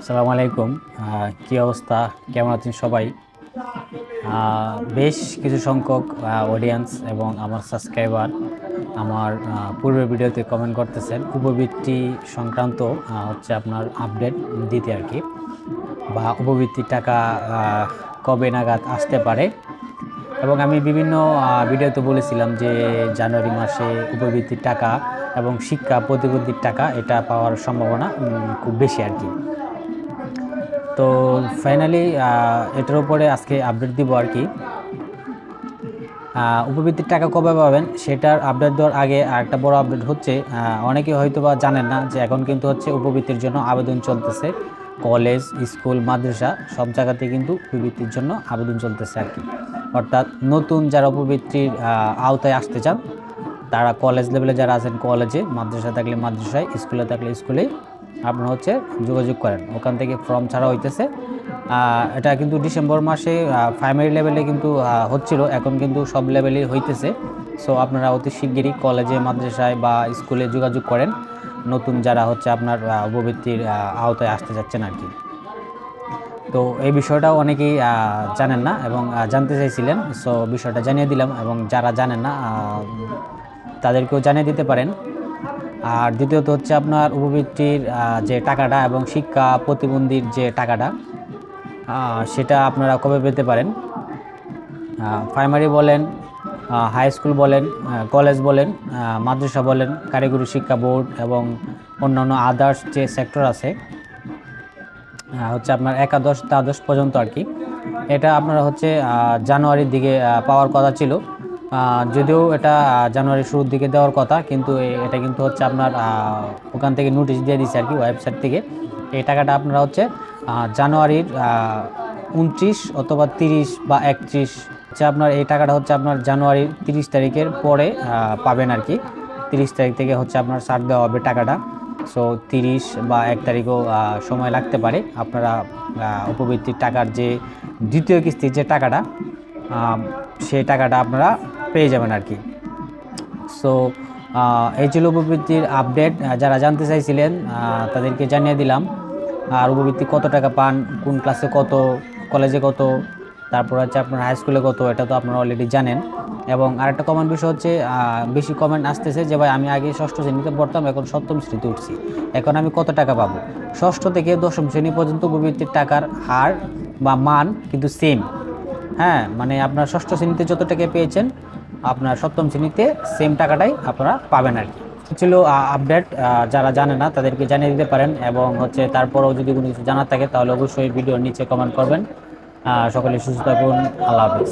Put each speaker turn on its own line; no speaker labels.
আসসালামু আলাইকুম কি অবস্থা? কেমন আছেন সবাই? বেশ কিছু সংখ্যক অডিয়েন্স এবং আমার সাবস্ক্রাইবার আমার পূর্বের ভিডিওতে কমেন্ট করতেছেন। উপবৃত্তি সংক্রান্ত হচ্ছে আপনার আপডেট দিতে আর কি। বা উপবৃত্তির টাকা কবে নাগাদ আসতে পারে। এবং আমি বিভিন্ন ভিডিওতে বলেছিলাম যে জানুয়ারি মাসে উপবৃত্তির টাকা এবং শিক্ষা প্রতিবন্ধীর টাকা এটা পাওয়ার সম্ভাবনা খুব বেশি আর কি। তো ফাইনালি এটার উপরে আজকে আপডেট দিব আর কি। উপবৃত্তির টাকা কবে পাবেন সেটার আপডেট দেওয়ার আগে আরেকটা বড় আপডেট হচ্ছে অনেকে হয়তো বা জানেন না যে এখন কিন্তু হচ্ছে উপবৃত্তির জন্য আবেদন চলতেছে। কলেজ, স্কুল, মাদ্রাসা সব জায়গাতে কিন্তু উপবৃত্তির জন্য আবেদন চলতেছে আর কি। অর্থাৎ নতুন যারা উপবৃত্তির আওতায় আসতে চান, তারা কলেজ লেভেলে যারা আছেন কলেজে, মাদ্রাসা থাকলে মাদ্রাসায়, স্কুলে থাকলে স্কুলেই আপনারা হচ্ছে যোগাযোগ করেন। ওখান থেকে ফর্ম ছাড়া হইতেছে। এটা কিন্তু ডিসেম্বর মাসে প্রাইমারি লেভেলে কিন্তু হচ্ছিল। এখন কিন্তু সব লেভেলেই হইতেছে। সো আপনারা অতি শিগগিরই কলেজে মাদ্রাসায় বা স্কুলে যোগাযোগ করেন। নতুন যারা হচ্ছে আপনার উপবৃত্তির আওতায় আসতে যাচ্ছেন আর কি। তো এই বিষয়টাও অনেকেই জানেন না এবং জানতে চাইছিলেন। সো বিষয়টা জানিয়ে দিলাম এবং যারা জানেন না তাদেরকেও জানিয়ে দিতে পারেন। আর দ্বিতীয়ত হচ্ছে আপনার উপবৃত্তির যে টাকাটা এবং শিক্ষা প্রতিবন্ধীর যে টাকাটা সেটা আপনারা কবে পেতে পারেন? প্রাইমারি বলেন হাই স্কুল বলেন কলেজ বলেন মাদ্রাসা বলেন, কারিগরি শিক্ষা বোর্ড এবং অন্যান্য আদার্স যে সেক্টর আছে হচ্ছে আপনার একাদশ, দ্বাদশ পর্যন্ত আর কি। এটা আপনারা হচ্ছে জানুয়ারির দিকে পাওয়ার কথা ছিল। যদিও এটা জানুয়ারির শুরুর দিকে দেওয়ার কথা, কিন্তু এটা কিন্তু হচ্ছে আপনার ওখান থেকে নোটিশ দিয়ে দিচ্ছে আর কি ওয়েবসাইট থেকে। এই টাকাটা আপনারা হচ্ছে জানুয়ারির উনত্রিশ অথবা তিরিশ বা একত্রিশ হচ্ছে আপনার এই টাকাটা হচ্ছে আপনার জানুয়ারির তিরিশ তারিখের পরে পাবেন আর কি। তিরিশ তারিখ থেকে হচ্ছে আপনার ছাড় দেওয়া হবে টাকাটা। সো তিরিশ বা এক তারিখও সময় লাগতে পারে আপনারা উপবৃত্তির টাকার যে দ্বিতীয় কিস্তির যে টাকাটা সেই টাকাটা আপনারা পেয়ে যাবেন আর কি। সো এই ছিল উপবৃত্তির আপডেট যারা জানতে চাইছিলেন তাদেরকে জানিয়ে দিলাম। আর উপবৃত্তি কত টাকা পান, কোন ক্লাসে কত কলেজে কত, তারপর হচ্ছে আপনার হাই স্কুলে কত, এটা তো আপনারা অলরেডি জানেন। এবং আরেকটা কমেন্ট বিষয় হচ্ছে বেশি কমেন্ট আসতেছে যে, ভাই, আমি আগে ষষ্ঠ শ্রেণীতে পড়তাম, এখন সপ্তম শ্রেণীতে উঠছি। এখন আমি কত টাকা পাবো? ষষ্ঠ থেকে দশম শ্রেণি পর্যন্ত উপবৃত্তির টাকার হার বা মান কিন্তু সেম হ্যাঁ মানে আপনার ষষ্ঠ শ্রেণীতে যত টাকা পেয়েছেন, আপনার সপ্তম শ্রেণীতে সেম টাকাটাই আপনারা পাবেন আর কি। ছিল আপডেট যারা জানে না তাদেরকে জানিয়ে দিতে পারেন এবং হচ্ছে তারপরেও যদি কোনো কিছু জানার থাকে তাহলে অবশ্যই ভিডিওর নিচে কমেন্ট করবেন। সকলে সুস্থ থাকুন, আল্লাহ হাফিজ।